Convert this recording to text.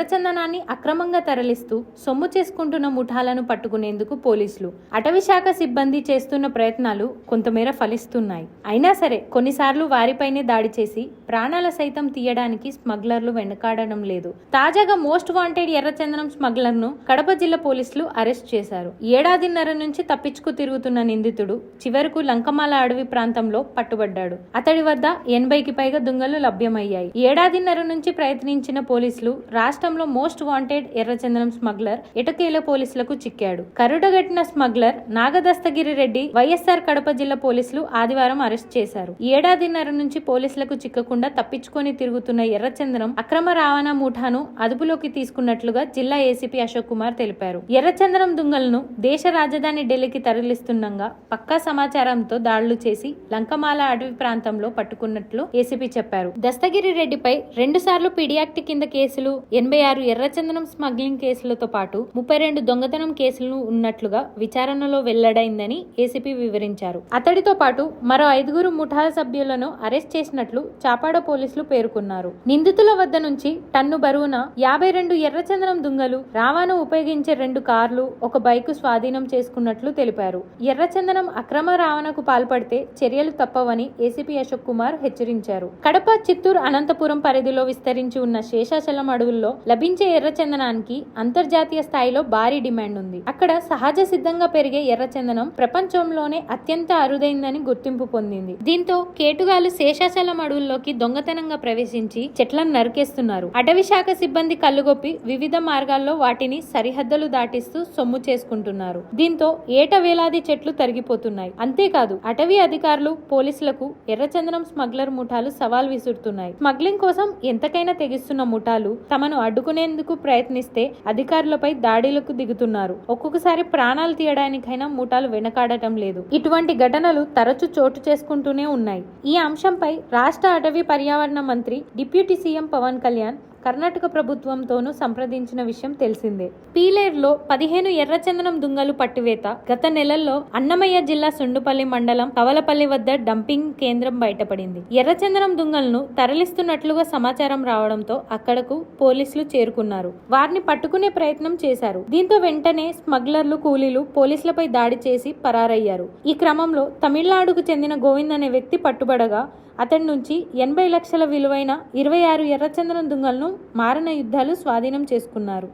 ఎర్రచందనాన్ని అక్రమంగా తరలిస్తూ సొమ్ము చేసుకుంటున్న ముఠాలను పట్టుకునేందుకు పోలీసులు అటవీశాఖ సిబ్బంది చేస్తున్న ప్రయత్నాలు కొంతమేర ఫలిస్తున్నాయి. అయినా సరే కొన్నిసార్లు వారిపైనే దాడి చేసి ప్రాణాల సైతం తీయడానికి స్మగ్లర్లు వెనకాడడం లేదు. తాజాగా మోస్ట్ వాంటెడ్ ఎర్రచందనం స్మగ్లర్ను కడప జిల్లా పోలీసులు అరెస్ట్ చేశారు. ఏడాదిన్నర నుంచి తప్పించుకు తిరుగుతున్న నిందితుడు చివరకు లంకమాల అడవి ప్రాంతంలో పట్టుబడ్డాడు. అతడి వద్ద ఎనభైకి పైగా దుంగలు లభ్యమయ్యాయి. ఏడాదిన్నర నుంచి ప్రయత్నించిన పోలీసులు రాష్ట్ర రాష్ట్రంలో మోస్ట్ వాంటెడ్ ఎర్రచందనం స్మగ్లర్ ఎటకేల పోలీసులకు చిక్కాడు. కరుడగట్టిన స్మగ్లర్ నాగదస్తగిరి రెడ్డి వైఎస్ఆర్ కడప జిల్లా పోలీసులు ఆదివారం అరెస్ట్ చేశారు. ఏడాదిన్నర నుంచి పోలీసులకు చిక్కకుండా తప్పించుకొని తిరుగుతున్న ఎర్రచందనం అక్రమ రవాణా ముఠాను అదుపులోకి తీసుకున్నట్లుగా జిల్లా ఏసీపీ అశోక్ కుమార్ తెలిపారు. ఎర్రచందనం దుంగలను దేశ రాజధాని ఢిల్లీకి తరలిస్తుండగా పక్కా సమాచారంతో దాడులు చేసి లంకమాల అడవి ప్రాంతంలో పట్టుకున్నట్లు ఏసీపీ చెప్పారు. దస్తగిరి రెడ్డిపై రెండు సార్లు పీడియాక్ట్ కింద కేసులు ఎనభై ఆరు ఎర్రచందనం స్మగ్లింగ్ కేసులతో పాటు ముప్పై రెండు దొంగతనం కేసులు ఉన్నట్లుగా విచారణలో వెల్లడైందని ఏసీపీ వివరించారు. అతడితో పాటు మరో ఐదుగురు ముఠా సభ్యులను అరెస్ట్ చేసినట్లు చాపాడ పోలీసులు పేర్కొన్నారు. నిందితుల వద్ద నుంచి టన్ను బరువున యాభై రెండు ఎర్రచందనం దుంగలు రావాను ఉపయోగించే రెండు కార్లు ఒక బైకు స్వాధీనం చేసుకున్నట్లు తెలిపారు. ఎర్రచందనం అక్రమ రావణకు పాల్పడితే చర్యలు తప్పవని ఏసీపీ అశోక్ కుమార్ హెచ్చరించారు. కడప చిత్తూరు అనంతపురం పరిధిలో విస్తరించి ఉన్న శేషాచలం అడవుల్లో లభించే ఎర్రచందనానికి అంతర్జాతీయ స్థాయిలో భారీ డిమాండ్ ఉంది. అక్కడ సహజ సిద్ధంగా పెరిగే ఎర్రచందనం ప్రపంచంలోనే అత్యంత అరుదైందని గుర్తింపు పొందింది. దీంతో కేటుగాలు శేషాచలం అడవుల్లోకి దొంగతనంగా ప్రవేశించి చెట్లను నరికేస్తున్నారు. అటవీ శాఖ సిబ్బంది కళ్ళుగొప్పి వివిధ మార్గాల్లో వాటిని సరిహద్దులు దాటిస్తూ సొమ్ము చేసుకుంటున్నారు. దీంతో ఏట వేలాది చెట్లు తరిగిపోతున్నాయి. అంతేకాదు అటవీ అధికారులు పోలీసులకు ఎర్రచందనం స్మగ్లర్ ముఠాలు సవాల్ విసురుతున్నాయి. స్మగ్లింగ్ కోసం ఎంతకైనా తెగిస్తున్న ముఠాలు తమను అడ్డుకునేందుకు ప్రయత్నిస్తే అధికారులపై దాడులకు దిగుతున్నారు. ఒక్కొక్కసారి ప్రాణాలు తీయడానికైనా ముఠాలు వెనకాడటం లేదు. ఇటువంటి ఘటనలు తరచూ చోటు చేసుకుంటూనే ఉన్నాయి. ఈ అంశంపై రాష్ట్ర అటవీ పర్యావరణ మంత్రి డిప్యూటీ సీఎం పవన్ కళ్యాణ్ కర్ణాటక ప్రభుత్వంతోనూ సంప్రదించిన విషయం తెలిసిందే. పీలేరులో పదిహేను ఎర్రచందనం దుంగలు పట్టివేత గత నెలల్లో అన్నమయ్య జిల్లా సుండుపల్లి మండలం కవలపల్లి వద్ద డంపింగ్ కేంద్రం బయటపడింది. ఎర్రచందనం దుంగలను తరలిస్తున్నట్లుగా సమాచారం రావడంతో అక్కడకు పోలీసులు చేరుకున్నారు. వారిని పట్టుకునే ప్రయత్నం చేశారు. దీంతో వెంటనే స్మగ్లర్లు కూలీలు పోలీసులపై దాడి చేసి పరారయ్యారు. ఈ క్రమంలో తమిళనాడుకు చెందిన గోవింద్ అనే వ్యక్తి పట్టుబడగా అతడి నుంచి ఎనభై లక్షల విలువైన ఇరవై ఆరు ఎర్రచందనం దుంగలను మారణ యుద్ధాలు స్వాధీనం చేసుకున్నారు.